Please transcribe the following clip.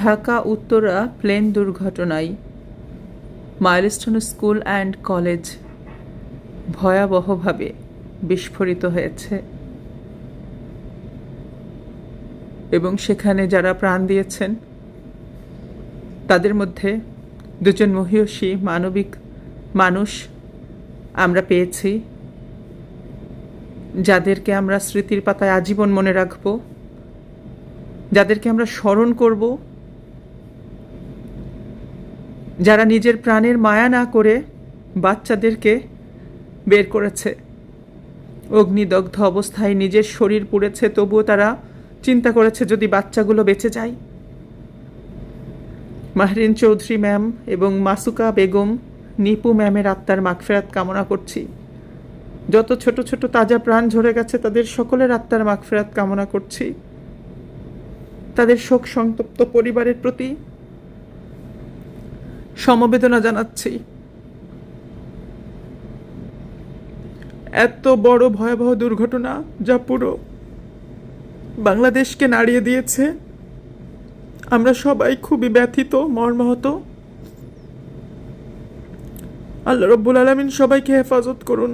Dhaka Uttara plane দুর্ঘটনায় milestone school and college ভয়াবহভাবে বিস্ফোরিত হয়েছে। এবং সেখানে যারা প্রাণ দিয়েছেন, তাদের মধ্যে দুজন মহিয়সী মানবিক মানুষ আমরা পেয়েছি, যাদেরকে আমরা স্মৃতির পাতায় আজীবন মনে রাখব, যাদেরকে আমরা স্মরণ করব যারা নিজের প্রাণের মায়া না করে বাচ্চাদেরকে বের করেছে। অগ্নিদগ্ধ অবস্থায় নিজের শরীর পুড়েছে, তবুও তারা চিন্তা করেছে যদি বাচ্চাগুলো বেঁচে যায়। মাহরিন চৌধুরী ম্যাম এবং মাসুকা বেগম, নিপু ম্যামের আত্মার মাগফেরাত কামনা করছি। যত ছোট ছোট তাজা প্রাণ ঝরে গেছে, তাদের সকলের আত্মার মাগফেরাত কামনা করছি। তাদের শোক সন্তপ্ত পরিবারের প্রতি সমবেদনা জানাচ্ছি। এত বড় ভয়াবহ দুর্ঘটনা যা পুরো বাংলাদেশকে নাড়িয়ে দিয়েছে। আমরা সবাই খুবই ব্যথিত, মর্মাহত। আল্লাহ রব্বুল আলমিন সবাইকে হেফাজত করুন।